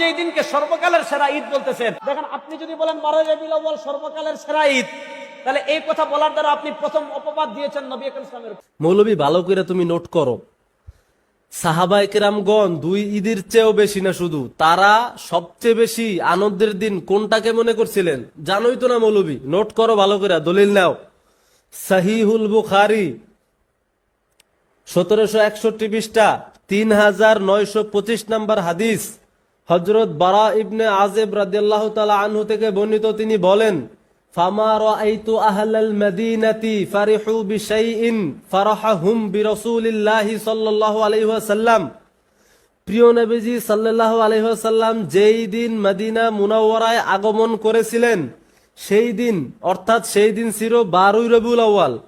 যেই দিনকে সর্বকালের সেরা ঈদ বলতেছেন, দেখেন, আপনি যদি বলেন বারোই রবিউল আউয়াল সর্বকালের সেরা ঈদ, তাহলে এই কথা বলার দ্বারা আপনি প্রথম অপবাদ দিয়েছেন নবী আকরাম ইসলামের মৌলবী, ভালো করে তুমি নোট করো। সাহাবাই কেরামগণ দুই ঈদের চেয়েও বেশি না শুধু, তারা সবচেয়ে বেশি আনন্দের দিন কোনটাকে মনে করছিলেন? জানোই তো না মৌলবী, নোট করো ভালো করে, দলিল নাও। সাহিহুল বুখারি, সতেরোশো একষট্টি পৃষ্ঠা, তিন হাজার নয়শো পঁচিশ নম্বর হাদিস। হজরত বারা ইবনে আজেব রাদিয়াল্লাহু তাআলা আনহু থেকে বর্ণিত তিনি বলেন, ফামা প্রিয় সাল্লাল্লাহু যেই দিন মদিনা আগমন করেছিলেন, সেই দিন, অর্থাৎ সেই দিন ছিল বারোই রবিউল আউয়াল।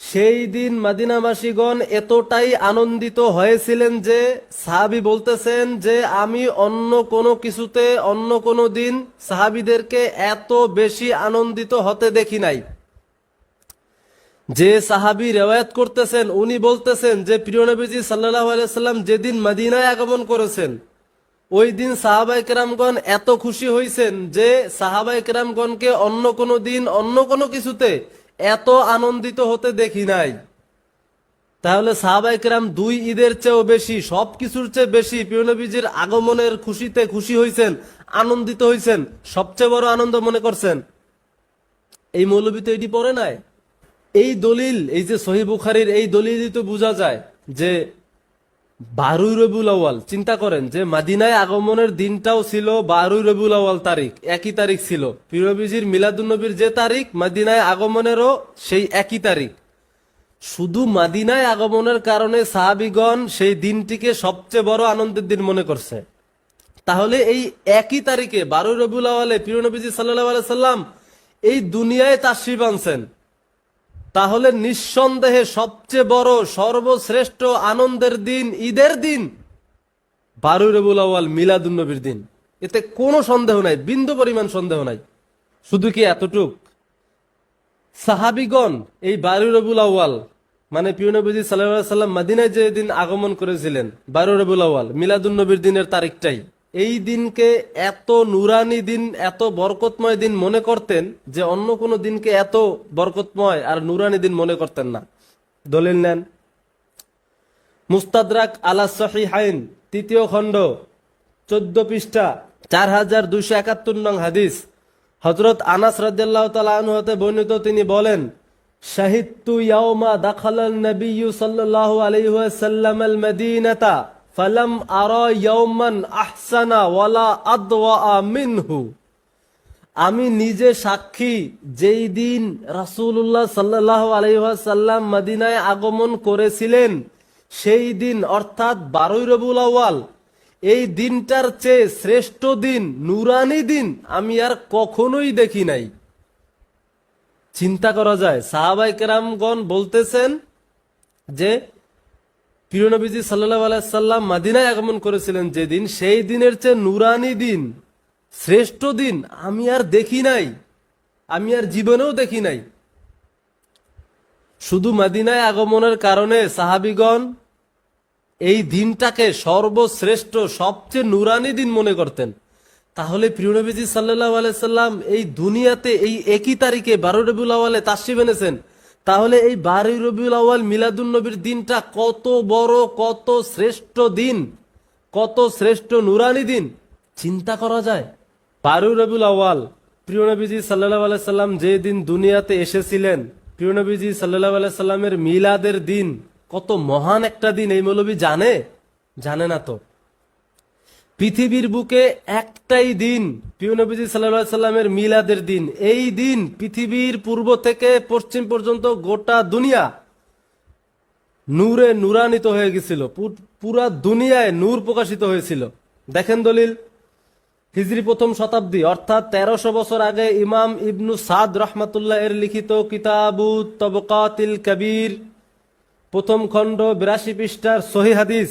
সেই দিন মাদিনাবাসীগণ এতটাই আনন্দিত হয়েছিলেন যে সাহাবি বলতেছেন যে আমি অন্য কোনো কিছুতে, অন্য কোনো দিন সাহাবিদেরকে এত বেশি আনন্দিত হতে দেখি নাই। যে সাহাবি রেওয়ায়ত করতেছেন, উনি বলতেছেন যে, প্রিয় নবীজি সাল্লাহ আলাইসাল্লাম যেদিন মাদিনায় আগমন করেছেন, ওই দিন সাহাবাই কেরামগণ এত খুশি হয়েছেন যে সাহাবাই কেরামগণকে অন্য কোনো দিন, অন্য কোনো কিছুতে এত আনন্দিত হতে দেখি নাই। তাহলে সাহাবাই কেরাম দুই ঈদের চেয়েও বেশি সব কিছুর চেয়ে বেশি প্রিয় আগমনের খুশিতে খুশি হয়েছেন আনন্দিত হয়েছেন সবচেয়ে বড় আনন্দ মনে করছেন? এই মৌলবী তো এটি পড়ে নাই। এই দলিল, এই যে সহি বুখারির এই দলিলই তো বোঝা যায় যে বারুই রবিউল আউয়াল, চিন্তা করেন যে মাদিনায় আগমনের দিনটাও ছিল বারুই রবিউল আউয়াল তারিখ, একই তারিখ ছিল। পিরবিজির মিলাদুন্নবীর যে তারিখ, মাদিনায় আগমনেরও সেই একই তারিখ। শুধু মাদিনায় আগমনের কারণে সাহাবিগণ সেই দিনটিকে সবচেয়ে বড় আনন্দের দিন মনে করছে। তাহলে এই একই তারিখে বারোই রবিউল আওয়ালে প্রিয় নবীজি সাল্লাহ সাল্লাম এই দুনিয়ায় তাশরিফ আনছেন। তাহলে নিঃসন্দেহে সবচেয়ে বড়, সর্বশ্রেষ্ঠ আনন্দের দিন ঈদের দিন? বারুই রবিউল আওয়াল মিলাদুন্নবীর দিন। এতে কোনো সন্দেহ নাই, বিন্দু পরিমাণ সন্দেহ নাই। শুধু কি এতটুক? সাহাবিগণ এই বারুই রবিউল আওয়াল মানে প্রিয় নবীজি সাল্লাহ সাল্লাম মাদিনায় যে দিন আগমন করেছিলেন বারো রবিউল আওয়াল মিলাদুন্নবীর দিনের তারিখটাই। এই দিনকে এত নুরানি দিন, এত বরকতময় দিন মনে করতেন যে অন্য কোনো দিনকে এত বরকতময় আর নুরানি দিন মনে করতেন না। দলিল নেন। মুস্তাদরাক আলা সহিহাইন, তৃতীয় খণ্ড, চোদ্দ পৃষ্ঠা, চার হাজার দুইশো একাত্তর নং হাদিস। হজরত আনাস তাআলা হতে বর্ণিত তিনি বলেন, শাহিদতু ইয়াউমা দাখালাল নবিয়্যু সাল্লাল্লাহু আলাইহি ওয়াসাল্লাম আল মদিনাতা ফালাম আরা ইয়াউমান আহসানা ওয়ালা আদওয়া মিনহু। আমি নিজে সাক্ষী যেই দিন রাসূলুল্লাহ সাল্লাল্লাহু আলাইহি ওয়াসাল্লাম মদিনায় আগমন করেছিলেন, সেই দিন, অর্থাৎ বারোই রবিউল আউয়াল, এই দিনটার চেয়ে শ্রেষ্ঠ দিন, নুরানি দিন আমি আর কখনোই দেখি নাই। চিন্তা করা যায় সাহাবাই কেরামগণ বলতেছেন যে প্রিয় নবীজি সাল্লাহ আলাইসাল্লাম মাদিনায় আগমন করেছিলেন যেদিন সেই দিনের চেয়ে নুরানি দিন, শ্রেষ্ঠ দিন আমি আর দেখি নাই, আমি আর জীবনেও দেখি নাই। শুধু মাদিনায় আগমনের কারণে সাহাবিগণ এই দিনটাকে সর্বশ্রেষ্ঠ, সবচেয়ে নুরানি দিন মনে করতেন। তাহলে প্রিয় নবীজি সাল্লাহ আলাইসাল্লাম এই দুনিয়াতে এই একই তারিখে বারো রবিউল তাসিব এনেছেন। তাহলে এই বারোই রবিউল মিলাদুন নবীর দিনটা কত বড়, কত শ্রেষ্ঠ দিন, কত শ্রেষ্ঠ নুরানি দিন? চিন্তা করা যায়। বারোই রবিউল আওয়াল প্রিয় নবীজি সাল্লাহ আলাইসাল্লাম যে দিন দুনিয়াতে এসেছিলেন, প্রিয় নবীজি সাল্লাহ আলাইসাল্লামের মিলাদের দিন, কত মহান একটা দিন, এই মৌলবী জানে? জানে না তো। পৃথিবীর বুকে একটাই দিন, প্রিয় নবীজি সাল্লাহ সাল্লামের মিলাদের দিন। এই দিন পৃথিবীর পূর্ব থেকে পশ্চিম পর্যন্ত গোটা দুনিয়া নূরে নূরান্বিত হয়ে গেছিল। পুরা দুনিয়ায় নূর প্রকাশিত হয়েছিল। দেখেন দলিল, হিজরি প্রথম শতাব্দী, অর্থাৎ তেরোশো বছর আগে ইমাম ইবনু সাদ রহমাতুল্লাহ এর লিখিত কিতাবু তবকাতিল কবির, প্রথম খণ্ড বিরাশি পৃষ্ঠার সহি হাদিস।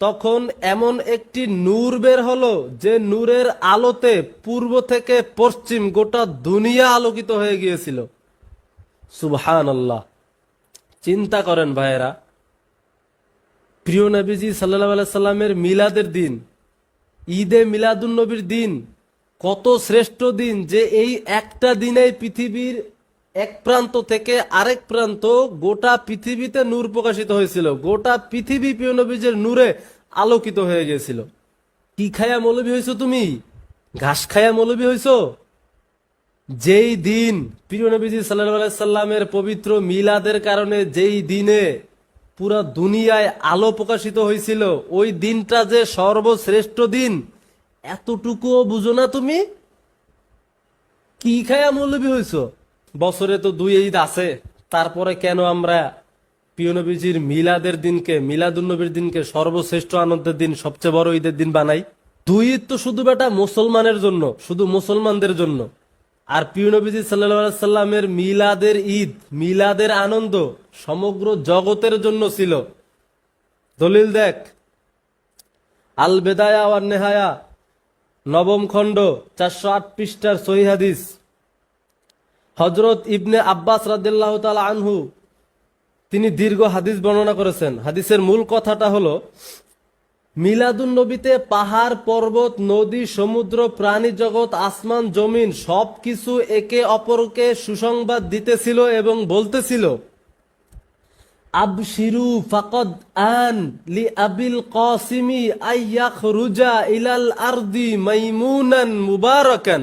তখন এমন একটি নূর বের হলো যে নূরের আলোতে পূর্ব থেকে পশ্চিম গোটা দুনিয়া আলোকিত হয়ে গিয়েছিল। সুবহান আল্লাহ চিন্তা করেন ভাইয়েরা, প্রিয় নবীজি সাল্লাহ সাল্লামের মিলাদের দিন, ঈদে মিলাদুন নবীর দিন, কত শ্রেষ্ঠ দিন যে এই একটা দিনেই পৃথিবীর এক প্রান্ত থেকে আরেক প্রান্ত গোটা পৃথিবীতে নূর প্রকাশিত হয়েছিল। গোটা পৃথিবী, প্রিয় নবীজের নূরে আলোকিত হয়ে গেছিল কি খায়া মৌলবী হয়েছো তুমি? ঘাস খায়া মৌলবী হয়েছো? যেই দিন, প্রিয় নবীজি সাল্লামের পবিত্র মিলাদের কারণে যেই দিনে পুরা দুনিয়ায় আলো প্রকাশিত হয়েছিল, ওই দিনটা যে সর্বশ্রেষ্ঠ দিন, এতটুকুও বুঝো না তুমি? কি খায়া মৌলবী হয়েছ? বছরে তো দুই ঈদ আছে। তারপরে কেন আমরা প্রিয় নবীজির মিলাদের দিনকে মিলাদুন্নবীর দিনকে সর্বশ্রেষ্ঠ আনন্দের দিন, সবচেয়ে বড় ঈদের দিন বানাই? দুই ঈদ তো শুধু বেটা মুসলমানের জন্য, শুধু মুসলমানদের জন্য। আর প্রিয় নবীজি সাল্লাহ সাল্লামের মিলাদের ঈদ, মিলাদের আনন্দ সমগ্র জগতের জন্য ছিল। দলিল দেখ। আল বেদায়া ওয়ার নেহায়া নবম খণ্ড, চারশো আট পৃষ্ঠার সহি হাদিস। হজরত ইবনে আব্বাস রাদিল্লাহ আনহু, তিনি দীর্ঘ হাদিস বর্ণনা করেছেন। হাদিসের মূল কথাটা হলো, মিলাদুন নবীতে পাহাড়, পর্বত, নদী, সমুদ্র, প্রাণী জগৎ, আসমান, জমিন সব কিছু একে অপরকে সুসংবাদ দিতেছিল এবং বলতেছিল, আবশিরু ফাকদ আন লি আবিল কাসিমি আইয়াখ রুজা ইলাল আরদি মাইমুনান মুবারাকান।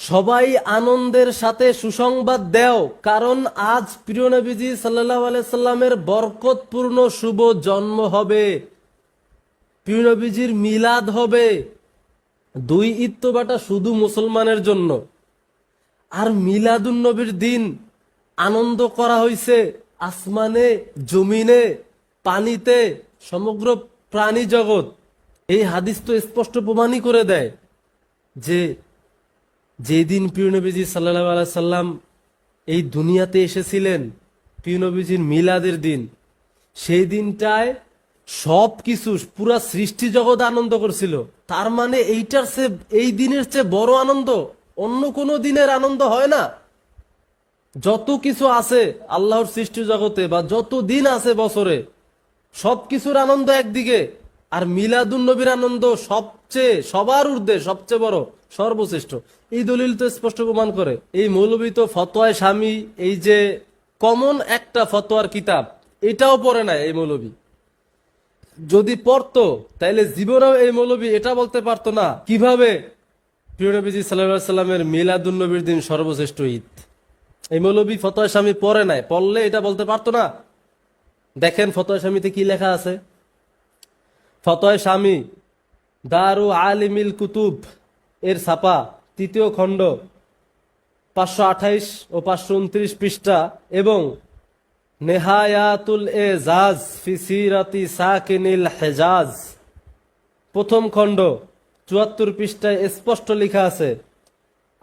সবাই আনন্দের সাথে সুসংবাদ দেও, কারণ আজ প্রিয় নবীজি সাল্লাহ আলাইসাল্লামের বরকতপূর্ণ শুভ জন্ম হবে। প্রিয় নবীজির মিলাদ হবে দুই ঈদ তো বাটা শুধু মুসলমানের জন্য। আর মিলাদুন নবীর দিন আনন্দ করা হয়েছে আসমানে, জমিনে, পানিতে, সমগ্র প্রাণী জগৎ এই হাদিস তো স্পষ্ট প্রমাণই করে দেয় যে যেদিন প্রিয় নবীজি সাল্লাহ আলাই সাল্লাম এই দুনিয়াতে এসেছিলেন, প্রিয় নবীজির মিলাদের দিন, সেই দিনটায় সব কিছু পুরা সৃষ্টি জগৎ আনন্দ করছিল। তার মানে এইটার চেয়ে, এই দিনের চেয়ে বড় আনন্দ অন্য কোনো দিনের আনন্দ হয় না। যত কিছু আছে আল্লাহর সৃষ্টি জগতে বা যত দিন আছে বছরে সব কিছুর আনন্দ একদিকে, আর মিলাদুন নবীর আনন্দ সবচেয়ে, সবার ঊর্ধ্বে সবচেয়ে বড়। সর্বশ্রেষ্ঠ। এই দলিল তো স্পষ্ট প্রমাণ করে। এই মৌলবী তো ফতোয়ায় স্বামী, এই যে কমন একটা ফতোয়ার কিতাব, এটাও পড়ে না এই মৌলবী। যদি পড়তো, তাইলে জীবনেও এই মৌলবী এটা বলতে পারতো না। কীভাবে? প্রিয় নবীজি সাল্লামের মিলাদুন্নবীর দিন সর্বশ্রেষ্ঠ ঈদ। এই মৌলবী ফতোয়া স্বামী পড়ে নাই। পড়লে এটা বলতে পারতো না। দেখেন ফতোয়া স্বামীতে কি লেখা আছে? ফতোয় স্বামী, দারু আলিমিল কুতুব এর ছাপা তৃতীয় খণ্ড পাঁচশো আঠাইশ ও পাঁচশো উনত্রিশ পৃষ্ঠা এবং নেহায়াতুল এ জাজ ফিসিরাতি সাকিনিল হেজাজ। প্রথম খণ্ড চুয়াত্তর পৃষ্ঠায় স্পষ্ট লেখা আছে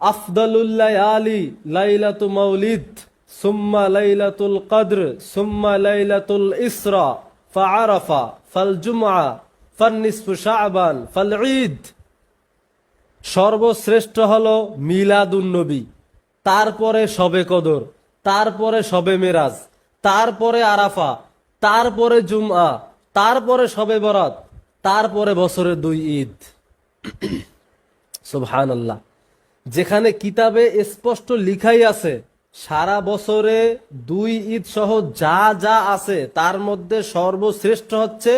আফদালুল্লাহ আলী লাইলাতু মাউলিদ, সুম্মা লাইলাতুল কদ্র, সুম্মা লাইলাতুল ইসরা, ফাআরাফা, ফাল জুমআ ফান্নিসফু শাবান, ফাল ঈদ। সর্বশ্রেষ্ঠ হলো মিলাদুন নবী তারপরে সবে কদর, তারপরে সবে মেরাজ, তারপরে আরাফা, তারপরে জুমআ, তারপরে সবে বরাত, তারপরে বছরের দুই ঈদ। সুবহান আল্লাহ যেখানে কিতাবে স্পষ্ট লিখাই আছে, সারা বছরে দুই ঈদ সহ যা যা আছে, তার মধ্যে সর্বশ্রেষ্ঠ হচ্ছে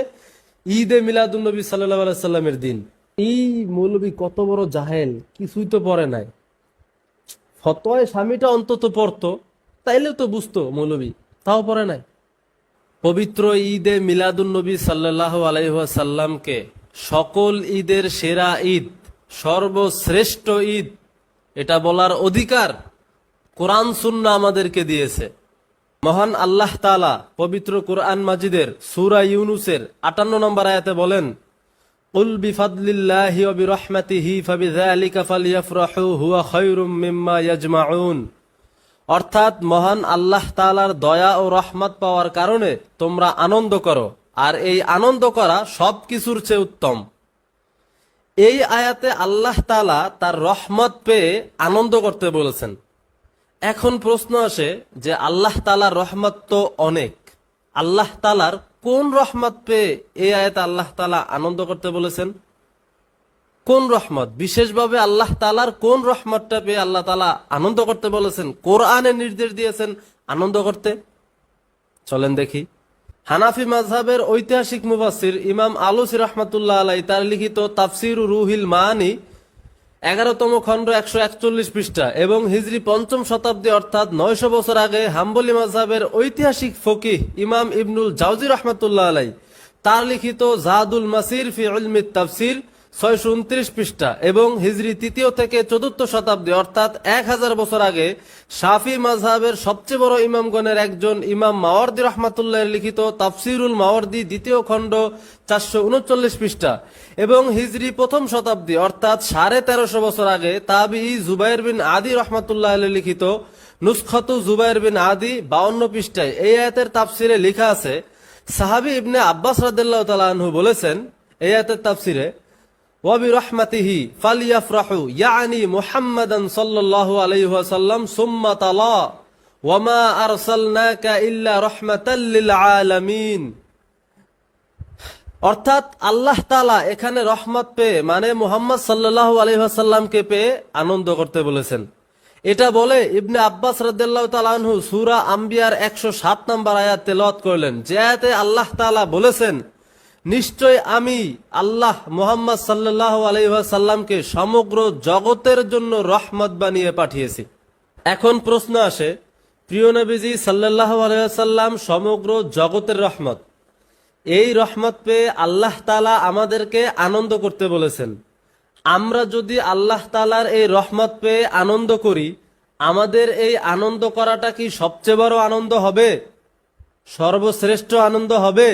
ঈদে মিলাদুন্নবী সাল্লাহ সাল্লামের দিন। এই মৌলবী কত বড় জাহেল, কিছুই তো পড়ে নাই। ফতোয় স্বামীটা অন্তত পড়তো তাইলে তো বুঝতো মৌলবী, তাও পড়ে নাই। পবিত্র ঈদে মিলাদুন্নবী সাল্লাহ আলাইসাল্লামকে সকল ঈদের সেরা ঈদ, সর্বশ্রেষ্ঠ ঈদ, এটা বলার অধিকার কোরআন সুন্না আমাদেরকে দিয়েছে। মহান আল্লাহ তালা পবিত্র কোরআন মাজিদের সুরা ইউনুসের আটান্ন নম্বর আয়াতে বলেন قل بفضل الله وبرحمته فبذلك فليفرحوا هو خير مما يجمعون অর্থাৎ মহান আল্লাহ তাআলার দয়া ও রহমত পাওয়ার কারণে তোমরা আনন্দ করো আর এই আনন্দ করা সব কিছুর চেয়ে উত্তম এই আয়াতে আল্লাহ তাআলা তার রহমত পেয়ে আনন্দ করতে বলেছেন এখন প্রশ্ন আসে যে আল্লাহ তালার রহমত তো অনেক আল্লাহ তালার কোন রহমত পেয়ে এই আয়াতে আল্লাহ তালা আনন্দ করতে বলেছেন? কোন রহমত? বিশেষভাবে আল্লাহ তালার কোন রহমতটা পেয়ে আল্লাহ তালা আনন্দ করতে বলেছেন? কোরআনে নির্দেশ দিয়েছেন আনন্দ করতে? চলেন দেখি। হানাফি মাজহাবের ঐতিহাসিক মুফাসির ইমাম আলুসি রহমতুল্লাহ আলাই তার লিখিত তাফসির রুহিল মানি এগারোতম খণ্ড একশো একচল্লিশ পৃষ্ঠা এবং হিজরি পঞ্চম শতাব্দী অর্থাৎ নয়শো বছর আগে হাম্বলি মজাবের ঐতিহাসিক ফকি ইমাম ইবনুল জাউজি রহমতুল্লাহ আলাই তার লিখিত জাহাদুল মাসির ফি উলমিত তাফসির ছয়শো উনত্রিশ পৃষ্ঠা এবং হিজরি তৃতীয় থেকে চতুর্থ শতাব্দী, অর্থাৎ এক হাজার বছর আগে শাফি মাজহাবের সবচেয়ে বড় ইমামগণের একজন ইমাম মাওয়ার্দি রহমাতুল্লাহ লিখিত তাফসিরুল মাওয়ার্দি দ্বিতীয় খণ্ড চারশো উনচল্লিশ পৃষ্ঠা এবং হিজরি প্রথম শতাব্দী, অর্থাৎ সাড়ে তেরোশো বছর আগে তাবি জুবাইর বিন আদি রহমাতুল্লাহ লিখিত নুসখতু জুবাইর বিন আদি বাউন্ন পৃষ্ঠায় এই আয়াতের তাফসিরে লেখা আছে, সাহাবি ইবনে আব্বাস তাআলা আনহু বলেছেন, এই আয়াতের তাফসিরে অর্থাৎ আল্লাহ এখানে রহমত পে মানে মোহাম্মদ সাল্লাহ আলহাসাল্লামকে পেয়ে আনন্দ করতে বলেছেন। এটা বলে ইবনে আব্বাস রদাল্লাহ সুরা আম্বিয়ার একশো সাত নম্বর আয়াত তেলত করলেন, যে আয়াতে আল্লাহ তালা বলেছেন নিশ্চয় আমি আল্লাহ মোহাম্মদ সাল্লাহ আলহাসাল্লামকে সমগ্র জগতের জন্য রহমত বানিয়ে পাঠিয়েছি। এখন প্রশ্ন আসে, প্রিয় নবীজি সাল্লাহ আলহাসাল্লাম সমগ্র জগতের রহমত, এই রহমত পেয়ে আল্লাহ তালা আমাদেরকে আনন্দ করতে বলেছেন। আমরা যদি আল্লাহ তালার এই রহমত পেয়ে আনন্দ করি, আমাদের এই আনন্দ করাটা কি সবচেয়ে বড় আনন্দ হবে? সর্বশ্রেষ্ঠ আনন্দ হবে?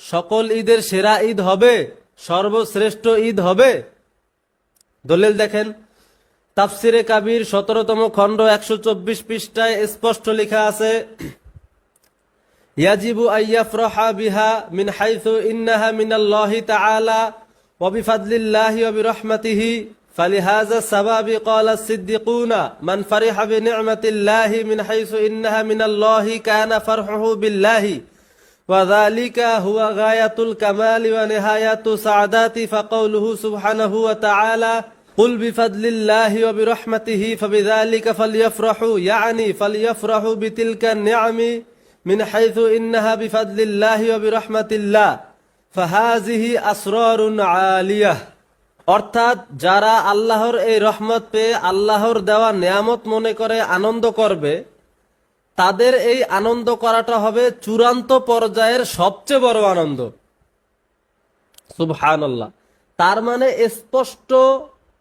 সকল ঈদের সেরা ঈদ হবে সর্বশ্রেষ্ঠ ঈদ হবে দলিল দেখেন তাফসিরে কাবির সতেরোতম খণ্ড একশো চব্বিশ পৃষ্ঠায় স্পষ্ট লেখা আছে يجب أن يفرح بها من حيث إنها من الله تعالى وبفضل الله وبرحمته فلهذا السبب قال الصديقون من فرح بنعمة الله من حيث إنها من الله كان فرحه بالله وذلك هو غاية الكمال ونهاية سعادات فقوله سبحانه وتعالى قل بفضل الله وبرحمته فبذلك فليفرحوا يعني فليفرحوا بتلك النعم من حيث إنها بفضل الله وبرحمة الله فهذه أسرار عالية অর্থাৎ যারা আল্লাহর এই রহমত পেয়ে আল্লাহর দেওয়া নিয়ামত মনে করে আনন্দ করবে তাদের এই আনন্দ করাটা হবে চূড়ান্ত পর্যায়ের সবচেয়ে বড় আনন্দ। সুবহানাল্লাহ। তার মানে স্পষ্ট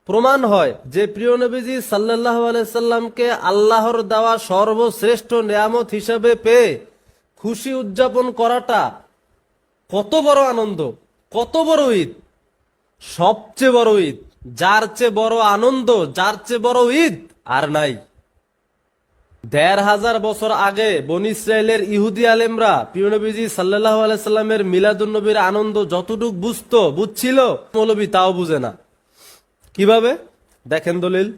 প্রমাণ হয় যে প্রিয় নবীজি সাল্লাহ আলাইসাল্লামকে আল্লাহর দেওয়া সর্বশ্রেষ্ঠ নিয়ামত হিসেবে পেয়ে খুশি উদযাপন করাটা কত বড় আনন্দ, কত বড় ঈদ। সবচেয়ে বড় ঈদ, যার চেয়ে বড় আনন্দ, যার চেয়ে বড় ঈদ আর নাই। দেড় হাজার বছর আগে বন ইসরায়েলের ইহুদি আলেমরা প্রিয়নবীজি সাল্লাহ আলাইসাল্লামের মিলাদুন্নবীর আনন্দ যতটুক বুঝতো, বুঝছিল, মৌলবী তাও বুঝে না। কীভাবে? দেখেন দলিল।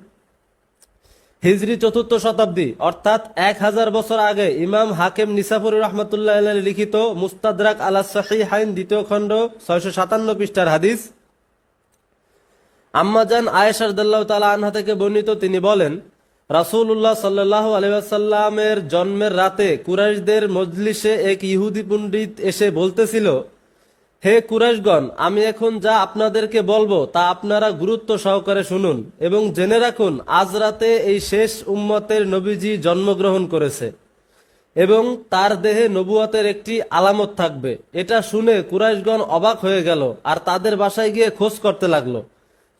হিজরি চতুর্থ শতাব্দী, অর্থাৎ এক হাজার বছর আগে ইমাম হাকেম নিসাফুর রহমতুল্লাহ লিখিত মুস্তাদরাক আলা সাহি হাইন দ্বিতীয় খণ্ড, ছয়শো সাতান্ন পৃষ্ঠার হাদিস। আম্মাজান আয়েশারদাল্লাহ তালা আনহা থেকে বর্ণিত তিনি বলেন রাসূলুল্লাহ সাল্লাহ আলহামের জন্মের রাতে কুরাইশদের মজলিসে এক ইহুদি পণ্ডিত এসে বলতেছিল, হে কুরাইশগণ, আমি এখন যা আপনাদেরকে বলব তা আপনারা গুরুত্ব সহকারে শুনুন এবং জেনে রাখুন, আজ রাতে এই শেষ উম্মতের নবীজি জন্মগ্রহণ করেছে এবং তার দেহে নবুয়াতের একটি আলামত থাকবে। এটা শুনে কুরাইশগণ অবাক হয়ে গেল আর তাদের বাসায় গিয়ে খোঁজ করতে লাগল।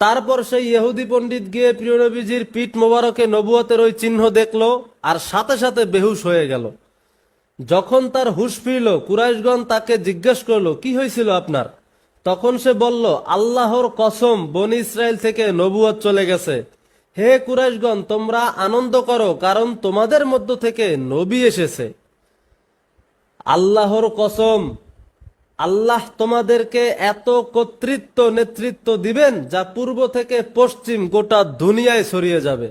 তারপর সেই ইহুদি পণ্ডিত গিয়ে প্রিয় নবীজির পিঠ মোবারকে নবুয়তের ওই চিহ্ন দেখল আর সাথে সাথে বেহুশ হয়ে গেল। যখন তার হুশ ফিরল, কুরাইশগণ তাকে জিজ্ঞেস করল, কি হয়েছিল আপনার? তখন সে বলল, আল্লাহর কসম, বন ইসরায়েল থেকে নবুয়ত চলে গেছে। হে কুরাইশগণ, তোমরা আনন্দ করো, কারণ তোমাদের মধ্য থেকে নবী এসেছে। আল্লাহর কসম আল্লাহ তোমাদেরকে এত কর্তৃত্ব, নেতৃত্ব দিবেন যা পূর্ব থেকে পশ্চিম গোটা দুনিয়ায় ছড়িয়ে যাবে।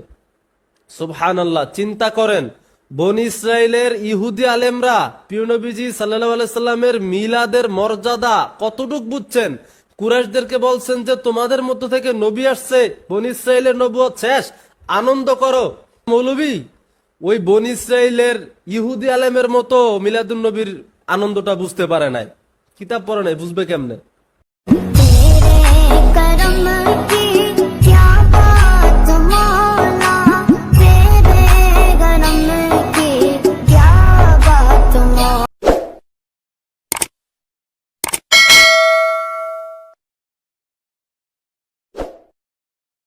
সুবহান আল্লাহ চিন্তা করেন, বন ইসরায়েলের ইহুদি আলেমরা পিউনবীজি সাল্লামের মিলাদের মর্যাদা কতটুক বুঝছেন? কুরাইশদেরকে বলছেন যে, তোমাদের মধ্য থেকে নবী আসছে, বন ইসরায়েলের নবুয়ত শেষ, আনন্দ করো। মৌলবী, ওই বন ইসরায়েলের ইহুদি আলেমের মতো মিলাদুল নবীর আনন্দটা বুঝতে পারে নাই। কিতাব পড়ে নাই বুঝবে কেমনে?